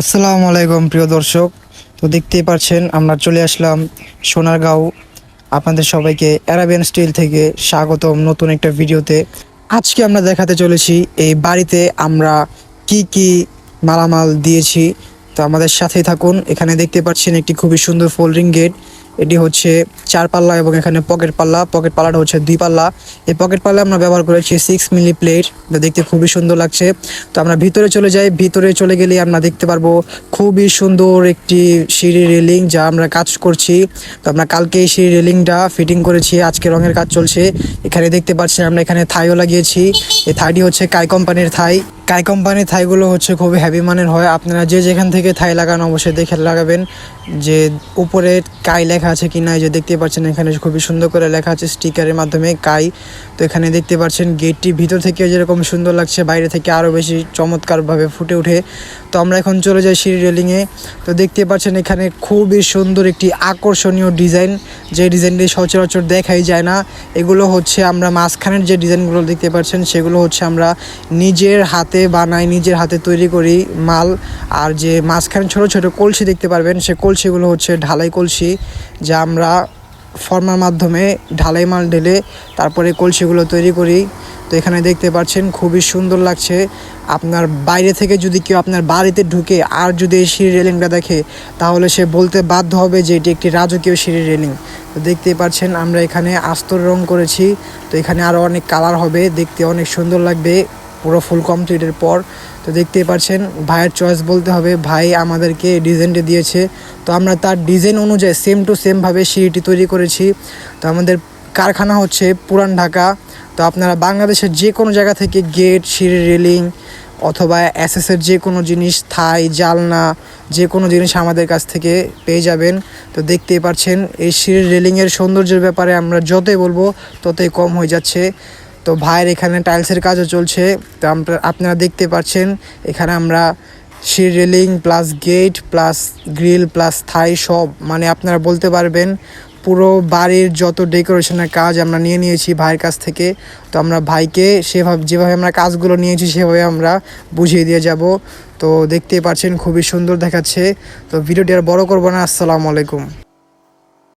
আসসালামু আলাইকুম, প্রিয় দর্শক। তো দেখতেই পাচ্ছেন আমরা চলে আসলাম সোনারগাঁও। আপনাদের সবাইকে অ্যারাবিয়ান স্টিল থেকে স্বাগতম নতুন একটা ভিডিওতে। আজকে আমরা দেখাতে চলেছি, এই বাড়িতে আমরা কি কি মালামাল দিয়েছি। তো আমাদের সাথেই থাকুন। এখানে দেখতে পাচ্ছেন একটি খুবই সুন্দর ফোল্ডিং গেট এটি হচ্ছে চার পাল্লা এবং এখানে পকেট পাল্লা। পকেট পাল্লাটা হচ্ছে দুই পাল্লা। এই পকেট পাল্লা আমরা ব্যবহার করেছি সিক্স মিলি প্লেট যা দেখতে খুবই সুন্দর লাগছে। তো আমরা ভিতরে চলে যাই। ভিতরে চলে গেলে আমরা দেখতে পারব খুবই সুন্দর একটি সিঁড়ি রেলিং যা আমরা কাজ করছি। তো আমরা কালকে এই সিঁড়ি রেলিংটা ফিটিং করেছি। আজকে রঙের কাজ চলছে। এখানে দেখতে পাচ্ছেন আমরা এখানে থাইও লাগিয়েছি। এই থাইটি হচ্ছে কাই কোম্পানির থাই কাই কোম্পানির থাইগুলো হচ্ছে খুবই হেভি মানের হয়। আপনারা যে যেখান থেকে থাই লাগান অবশ্যই দেখে লাগাবেন যে উপরে কাই লেখা আছে কি না যে দেখতে পাচ্ছেন এখানে খুবই সুন্দর করে লেখা আছে স্টিকারের মাধ্যমে কাই তো এখানে দেখতে পাচ্ছেন গেটটি ভিতর থেকে যেরকম সুন্দর লাগছে, বাইরে থেকে আরও বেশি চমৎকারভাবে ফুটে ওঠে। তো আমরা এখন চলে যাই সিঁড়ি রেলিংয়ে তো দেখতে পাচ্ছেন এখানে খুবই সুন্দর একটি আকর্ষণীয় ডিজাইন। যে ডিজাইনটি সচরাচর দেখাই যায় না। এগুলো হচ্ছে আমরা মাঝখানের যে ডিজাইনগুলো দেখতে পাচ্ছেন, সেগুলো হচ্ছে আমরা নিজের হাতে বানাই নিজের হাতে তৈরি করি মাল। আর যে মাঝখানে ছোট ছোট কলসি দেখতে পারবেন, সে কলসিগুলো হচ্ছে ঢালাই কলসি, যা আমরা ফর্মার মাধ্যমে ঢালাই মাল ঢেলে তারপরে কলসিগুলো তৈরি করি। তো এখানে দেখতে পাচ্ছেন খুবই সুন্দর লাগছে। আপনার বাইরে থেকে যদি কেউ আপনার বাড়িতে ঢুকে আর যদি এই সিঁড়ি রেলিংটা দেখে, তাহলে সে বলতে বাধ্য হবে যে এটি একটি রাজকীয় সিঁড়ি রেলিং। তো দেখতেই পাচ্ছেন আমরা এখানে আস্তর রং করেছি। তো এখানে আরও অনেক কালার হবে, দেখতে অনেক সুন্দর লাগবে। পুরো ফুল কমপ্লিটের পর, তো দেখতেই পাচ্ছেন ভাইয়ের চয়েস বলতে হবে, ভাই আমাদেরকে ডিজাইনটা দিয়েছে। তো আমরা তার ডিজাইন অনুযায়ী সেম টু সেমভাবে সিঁড়িটি তৈরি করেছি। তো আমাদের কারখানা হচ্ছে পুরান ঢাকা। তো আপনারা বাংলাদেশের যে কোনো জায়গা থেকে গেট সিঁড়ি রেলিং অথবা অ্যাসেসের যে কোনো জিনিস, থাই, জালনা যে কোনো জিনিস আমাদের কাছ থেকে পেয়ে যাবেন। তো দেখতেই পাচ্ছেন এই সিঁড়ির রেলিংয়ের সৌন্দর্যের ব্যাপারে আমরা যতই বলব ততই কম হয়ে যাচ্ছে। তো ভাইয়ের এখানে টাইলসের কাজও চলছে। তো আপনারা দেখতে পাচ্ছেন, এখানে আমরা সিঁড়ি railing plus gate plus grill plus Thai সব মানে আপনারা বলতে পারবেন, পুরো বাড়ির যত ডেকোরেশনের কাজ আমরা নিয়ে নিয়েছি ভাইয়ের কাছ থেকে। তো আমরা ভাইকে সেভাবে যেভাবে আমরা কাজগুলো নিয়েছি সেভাবে আমরা বুঝিয়ে দিয়ে যাব। তো দেখতেই পাচ্ছেন, খুবই সুন্দর দেখাচ্ছে। তো ভিডিওটি আর বড় করব না। আসসালামু আলাইকুম।